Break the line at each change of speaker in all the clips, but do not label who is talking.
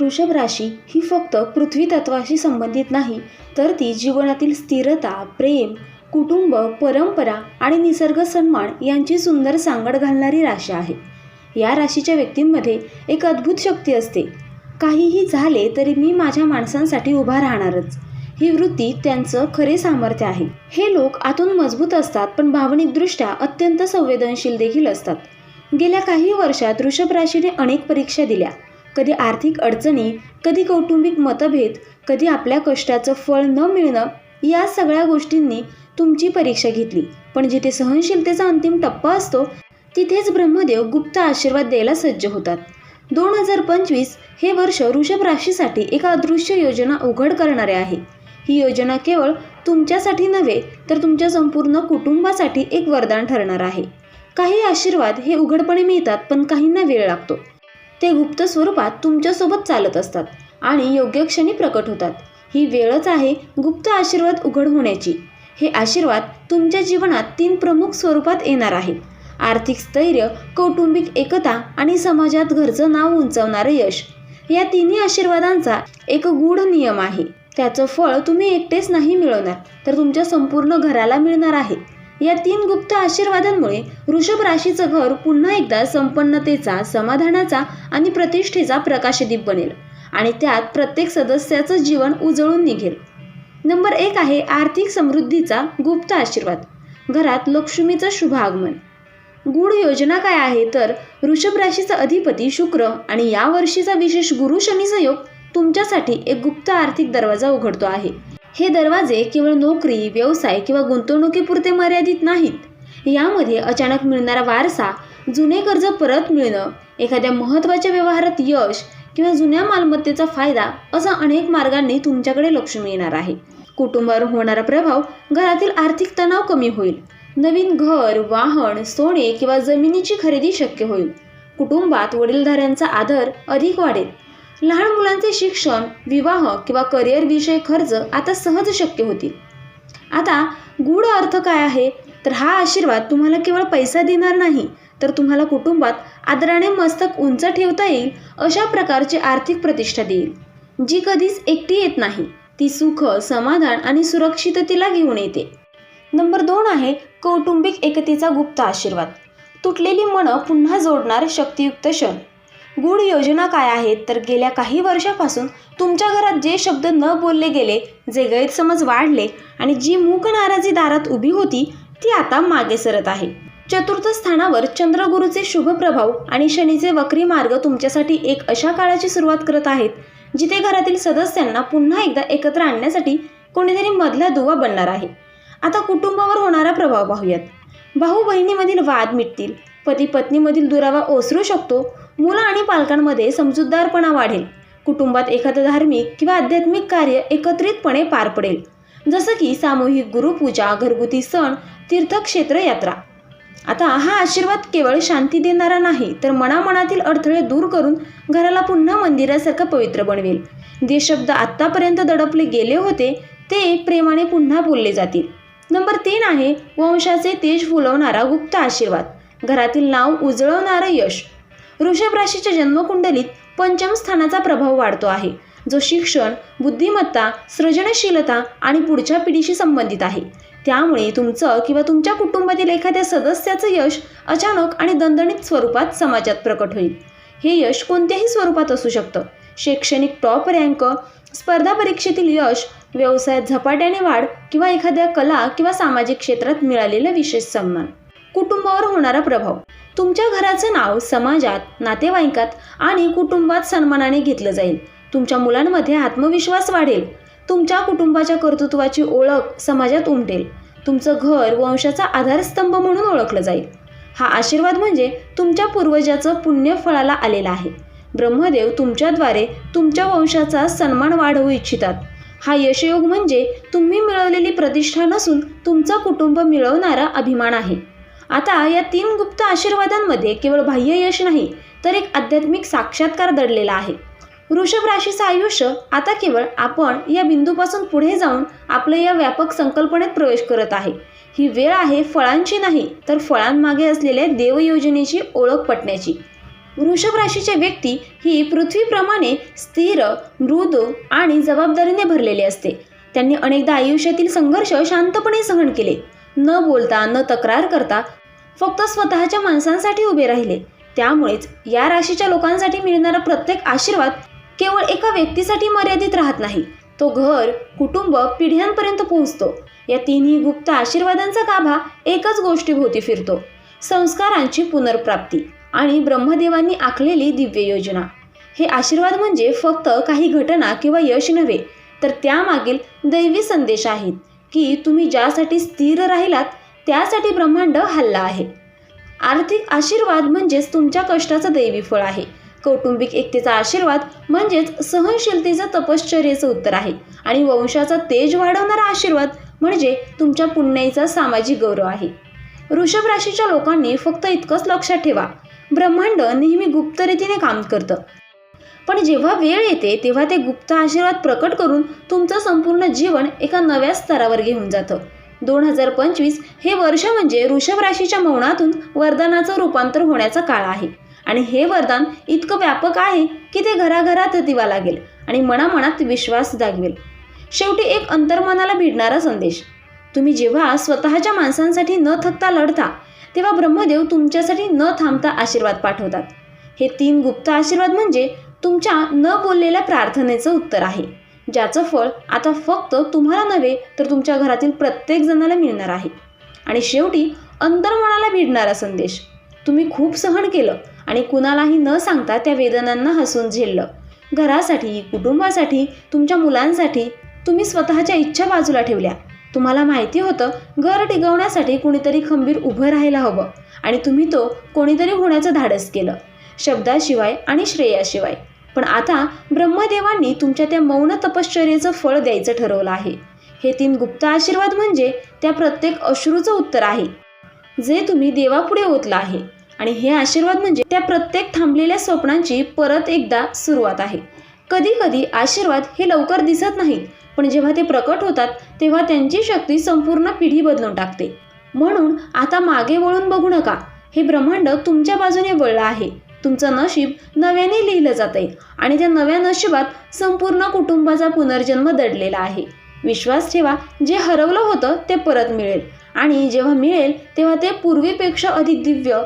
वृषभ राशी ही फक्त पृथ्वी तत्वाशी संबंधित नाही तर ती जीवनातील स्थिरता प्रेम कुटुंब परंपरा आणि निसर्ग सन्मान यांची सुंदर सांगड घालणारी राशी आहे. या राशीच्या व्यक्तींमध्ये एक अद्भुत शक्ती असते. काहीही झाले तरी मी माझ्या माणसांसाठी उभा राहणारच. ही वृत्ती त्यांचं खरे सामर्थ्य आहे. हे लोक आतून मजबूत असतात पण भावनिकदृष्ट्या अत्यंत संवेदनशील देखील असतात. गेल्या काही वर्षात वृषभ राशीने अनेक परीक्षा दिल्या. कधी आर्थिक अडचणी कधी कौटुंबिक मतभेद कधी आपल्या कष्टाचं फळ न मिळणं या सगळ्या गोष्टींनी तुमची परीक्षा घेतली. पण जिथे सहनशीलतेचा अंतिम टप्पा असतो तिथेच ब्रह्मदेव गुप्त आशीर्वाद द्यायला सज्ज होतात. दोन हजार पंचवीस हे वर्ष वृषभ राशीसाठी एक अदृश्य योजना उघड करणारे आहे. ही योजना केवळ तुमच्यासाठी नव्हे तर तुमच्या संपूर्ण कुटुंबासाठी एक वरदान ठरणार आहे. काही आशीर्वाद हे उघडपणे मिळतात पण काहींना वेळ लागतो. ते गुप्त स्वरूपात तुमच्यासोबत चालत असतात आणि योग्य क्षणी प्रकट होतात. ही वेळच आहे गुप्त आशीर्वाद उघड होण्याची. हे आशीर्वाद तुमच्या जीवनात तीन प्रमुख स्वरूपात येणार आहेत आर्थिक स्थैर्य कौटुंबिक एकता आणि समाजात घरचं नाव उंचावणारं यश. या तिन्ही आशीर्वादांचा एक गूढ नियम आहे. त्याचं फळ तुम्ही एकटेच नाही मिळवणार तर तुमच्या संपूर्ण घराला मिळणार आहे. या तीन गुप्त आशीर्वादांमुळे वृषभ राशीचं घर पुन्हा एकदा संपन्नतेचा समाधानाचा आणि प्रतिष्ठेचा प्रकाशदीप बनेल आणि त्यात प्रत्येक सदस्याचं जीवन उजळून निघेल. नंबर एक आहे आर्थिक समृद्धीचा गुप्त आशीर्वाद. घरात लक्ष्मीचं शुभ आगमन. गूढ योजना काय आहे? तर वृषभ राशीचा अधिपती शुक्र आणि या वर्षीचा विशेष गुरु शनी संयोग तुमच्यासाठी एक गुप्त आर्थिक दरवाजा उघडतो आहे. हे दरवाजे केवळ नोकरी व्यवसाय किंवा गुंतवणुकीपुरते मर्यादित नाहीत. यामध्ये अचानक मिळणारा वारसा जुने कर्ज परत मिळणं एखाद्या महत्त्वाच्या व्यवहारात यश किंवा जुन्या मालमत्तेचा फायदा असा अनेक मार्गांनी तुमच्याकडे लक्ष येणार आहे. कुटुंबावर होणारा प्रभाव घरातील आर्थिक तणाव कमी होईल. नवीन घर वाहन सोने किंवा जमिनीची खरेदी शक्य होईल. कुटुंबात वडीलधाऱ्यांचा आदर अधिक वाढेल. लहान मुलांचे शिक्षण विवाह किंवा करिअरविषयी खर्च आता सहज शक्य होतील. आता गूढ अर्थ काय आहे? तर हा आशीर्वाद तुम्हाला केवळ पैसा देणार नाही तर तुम्हाला कुटुंबात आदराने मस्तक उंच ठेवता येईल अशा प्रकारची आर्थिक प्रतिष्ठा देईल. जी कधीच एकटी येत नाही ती सुख समाधान आणि सुरक्षिततेला घेऊन येते. नंबर दोन आहे कौटुंबिक एकतेचा गुप्त आशीर्वाद. तुटलेली मनं पुन्हा जोडणार शक्तियुक्त क्षण. गूढ योजना काय आहेत? तर गेल्या काही वर्षापासून तुमच्या घरात जे शब्द न बोलले गेले जे गैरसमज वाढले आणि जी मूक नाराजी दारात उभी होती ती आता मागे सरत आहे. चतुर्थ स्थानावर चंद्रगुरूचे शुभ प्रभाव आणि शनीचे वक्री मार्ग तुमच्यासाठी एक अशा काळाची सुरुवात करत आहेत जिथे घरातील सदस्यांना पुन्हा एकदा एकत्र आणण्यासाठी कोणीतरी मधला दुवा बनणार आहे. आता कुटुंबावर होणारा प्रभाव पाहूयात. भाऊ बहिणीमधील वाद मिटतील. पती पत्नीमधील दुरावा ओसरू शकतो. मुलं आणि पालकांमध्ये समजूतदारपणा वाढेल. कुटुंबात एखादं धार्मिक किंवा आध्यात्मिक कार्य एकत्रितपणे पार पडेल. जसं की सामूहिक गुरुपूजा घरगुती सण तीर्थक्षेत्र यात्रा. आता हा आशीर्वाद केवळ शांती देणारा नाही तर मनामनातील अडथळे दूर करून घराला पुन्हा मंदिरासारखं पवित्र बनवेल. जे शब्द आत्तापर्यंत दडपले गेले होते ते प्रेमाने पुन्हा बोलले जातील. नंबर तीन आहे वंशाचे तेज फुलवणारा गुप्त आशीर्वाद. घरातील नाव उजळवणारं यश. वृषभ राशीच्या जन्मकुंडलीत पंचम स्थानाचा प्रभाव वाढतो आहे जो शिक्षण बुद्धिमत्ता सृजनशीलता आणि पुढच्या पिढीशी संबंधित आहे. त्यामुळे तुमचं किंवा तुमच्या कुटुंबातील एखाद्या सदस्याचं यश अचानक आणि दणदणीत स्वरूपात समाजात प्रकट होईल. हे यश कोणत्याही स्वरूपात असू शकतं. शैक्षणिक टॉप रँक स्पर्धा परीक्षेतील यश व्यवसायात झपाट्याने वाढ किंवा एखाद्या कला किंवा सामाजिक क्षेत्रात मिळालेला विशेष सन्मान. कुटुंबावर होणारा प्रभाव. तुमच्या घराचं नाव समाजात नातेवाईकात आणि कुटुंबात सन्मानाने घेतलं जाईल. तुमच्या मुलांमध्ये आत्मविश्वास वाढेल. तुमच्या कुटुंबाच्या कर्तृत्वाची ओळख समाजात उमटेल. तुमचं घर वंशाचा आधारस्तंभ म्हणून ओळखलं जाईल. हा आशीर्वाद म्हणजे तुमच्या पूर्वजाचं पुण्य फळाला आलेला आहे. ब्रह्मदेव तुमच्याद्वारे तुमच्या वंशाचा सन्मान वाढवू इच्छितात. हा यशयोग म्हणजे तुम्ही मिळवलेली प्रतिष्ठा नसून तुमचं कुटुंब मिळवणारा अभिमान आहे. आता या तीन गुप्त आशीर्वादांमध्ये केवळ बाह्य यश नाही तर एक आध्यात्मिक साक्षात्कार दडलेला आहे. वृषभ राशीचं आयुष्य आता केवळ आपण या बिंदूपासून पुढे जाऊन आपलं या व्यापक संकल्पनेत प्रवेश करत आहे. ही वेळ आहे फळांची नाही तर फळांमागे असलेल्या देवयोजनेची ओळख पटण्याची. वृषभ राशीचे व्यक्ती ही पृथ्वीप्रमाणे स्थिर मृदू आणि जबाबदारीने भरलेली असते. त्यांनी अनेकदा आयुष्यातील संघर्ष शांतपणे सहन केले. न बोलता न तक्रार करता फक्त स्वतःच्या माणसांसाठी उभे राहिले. त्यामुळेच या राशीच्या लोकांसाठी मिळणारा प्रत्येक आशीर्वाद केवळ एका व्यक्तीसाठी मर्यादित राहत नाही. तो घर कुटुंब पिढ्यांपर्यंत पोहोचतो. या तिन्ही गुप्त आशीर्वादांचा गाभा एकच गोष्टीभोवती फिरतो. संस्कारांची पुनर्प्राप्ती आणि ब्रह्मदेवांनी आखलेली दिव्य योजना. हे आशीर्वाद म्हणजे फक्त काही घटना किंवा यश नव्हे तर त्यामागील दैवी संदेश आहेत. की तुम्ही ज्यासाठी स्थिर राहिलात त्यासाठी ब्रह्मांड हल्ला आहे. आर्थिक आशीर्वाद म्हणजेच तुमच्या कष्टाचं दैवी फळ आहे. कौटुंबिक एकतेचा आशीर्वाद म्हणजेच सहनशीलतेचं तपश्चर्याचं उत्तर आहे. आणि वंशाचा तेज वाढवणारा आशीर्वाद म्हणजे तुमच्या पुण्याईचा सामाजिक गौरव आहे. वृषभ राशीच्या लोकांनी फक्त इतकंच लक्षात ठेवा. ब्रह्मांड नेहमी गुप्त रीतीने काम करतं. पण जेव्हा वेळ येते तेव्हा ते गुप्त आशीर्वाद प्रकट करून तुमचं संपूर्ण जीवन एका नव्या स्तरावर घेऊन जातं. दोन हजार पंचवीस हे वर्ष म्हणजे वृषभ राशीच्या मौनातून वरदानाचं रूपांतर होण्याचा काळ आहे. आणि हे वरदान इतकं व्यापक आहे की ते घराघरात दिवा लागेल आणि मनामनात विश्वास जागवेल. शेवटी एक अंतर्मनाला भिडणारा संदेश. तुम्ही जेव्हा स्वतःच्या माणसांसाठी न थकता लढता तेव्हा ब्रह्मदेव तुमच्यासाठी न थांबता आशीर्वाद पाठवतात. हे तीन गुप्त आशीर्वाद म्हणजे तुमच्या न बोललेल्या प्रार्थनेचं उत्तर आहे. ज्याचं फळ आता फक्त तुम्हाला नव्हे तर तुमच्या घरातील प्रत्येक जणाला मिळणार आहे. आणि शेवटी अंतर्मनाला भिडणारा संदेश. तुम्ही खूप सहन केलं आणि कुणालाही न सांगता त्या वेदनांना हसून झेललं. घरासाठी कुटुंबासाठी तुमच्या मुलांसाठी तुम्ही स्वतःच्या इच्छा बाजूला ठेवल्या. तुम्हाला माहिती होतं घर टिकवण्यासाठी कुणीतरी खंबीर उभं राहायला हवं आणि तुम्ही तो कोणीतरी होण्याचं धाडस केलं. शब्दाशिवाय आणि श्रेयाशिवाय. पण आता ब्रह्मदेवांनी तुमच्या त्या मौन तपश्चर्येचं फळ द्यायचं ठरवलं आहे. हे तीन गुप्त आशीर्वाद म्हणजे त्या प्रत्येक अश्रूचं उत्तर आहे. जे तुम्ही देवापुढे ओतलं आहे. आणि हे आशीर्वाद म्हणजे त्या प्रत्येक थांबलेल्या स्वप्नांची परत एकदा सुरुवात आहे. कधी कधी आशीर्वाद हे लवकर दिसत नाहीत पण जेव्हा ते प्रकट होतात तेव्हा त्यांची शक्ती संपूर्ण पिढी बदलून टाकते. म्हणून आता मागे वळून बघू नका. हे ब्रह्मांड तुमच्या बाजूने वळलं आहे. तुमचं नशीब नव्याने लिहिलं जातंय आणि त्या नव्या नशिबात संपूर्ण कुटुंबाचा पुनर्जन्म दडलेला आहे. विश्वास ठेवा जे हरवलं होतं ते परत मिळेल. आणि जेव्हा मिळेल तेव्हा ते पूर्वीपेक्षा अधिक दिव्य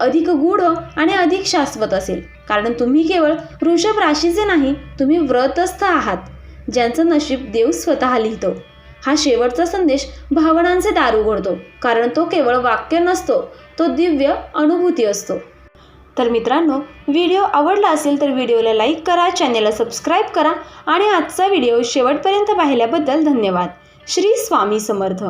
अधिक गूढ आणि अधिक शाश्वत असेल. कारण तुम्ही केवळ वृषभ राशीचे नाही तुम्ही व्रतस्थ आहात ज्यांचं नशीब देव स्वतः लिहितो. हा शेवटचा संदेश भावनांचे दार उघडतो कारण तो केवळ वाक्य नसतो तो दिव्य अनुभूती असतो. तर मित्रांनो व्हिडिओ आवडला असेल तर व्हिडिओला लाईक करा चॅनेलला सबस्क्राईब करा आणि आजचा व्हिडिओ शेवटपर्यंत पाहिल्याबद्दल धन्यवाद. श्री स्वामी समर्थ.